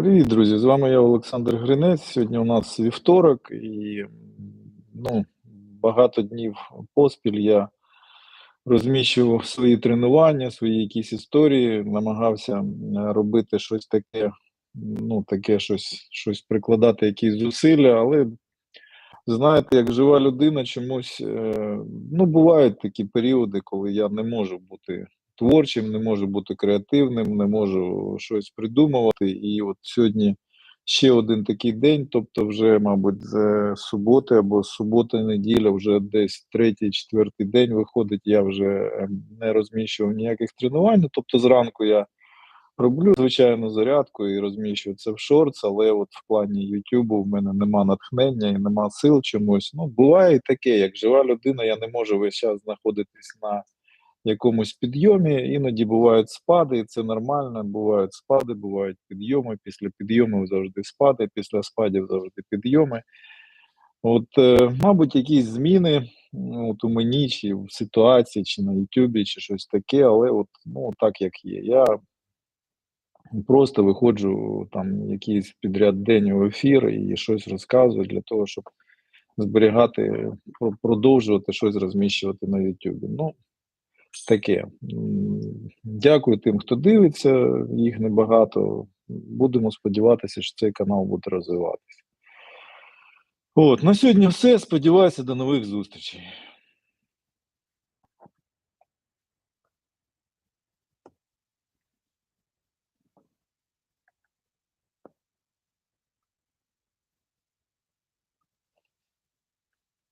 Привіт, друзі! З вами я Олександр Гринець. Сьогодні у нас вівторок, і ну, багато днів поспіль я розміщував свої тренування, свої якісь історії, намагався робити щось таке, ну, таке щось, щось прикладати, якісь зусилля, але знаєте, як жива людина, чомусь е, ну, бувають такі періоди, коли я не можу бути творчим, не можу бути креативним, не можу щось придумувати. І от сьогодні ще один такий день, тобто, вже, мабуть, з суботи або з суботи, неділя, вже десь третій, четвертий день виходить, я вже ем, не розміщував ніяких тренувань. Ну, тобто, зранку я. Роблю звичайно зарядку і розміщую це в шортс, але от в плані Ютубу в мене нема натхнення і нема сил чомусь. Ну, буває і таке, як жива людина, я не можу весь час знаходитись на якомусь підйомі. Іноді бувають спади, і це нормально. Бувають спади, бувають підйоми. Після підйомів завжди спади, після спадів завжди підйоми. От, е, мабуть, якісь зміни от у мені, чи в ситуації, чи на Ютубі, чи щось таке, але от ну так як є. Я просто виходжу там якийсь підряд день у ефір і щось розказую для того, щоб зберігати, продовжувати щось розміщувати на Ютубі. Ну, таке. Дякую тим, хто дивиться, їх небагато. Будемо сподіватися, що цей канал буде розвиватися. От, на сьогодні все. Сподіваюся, до нових зустрічей.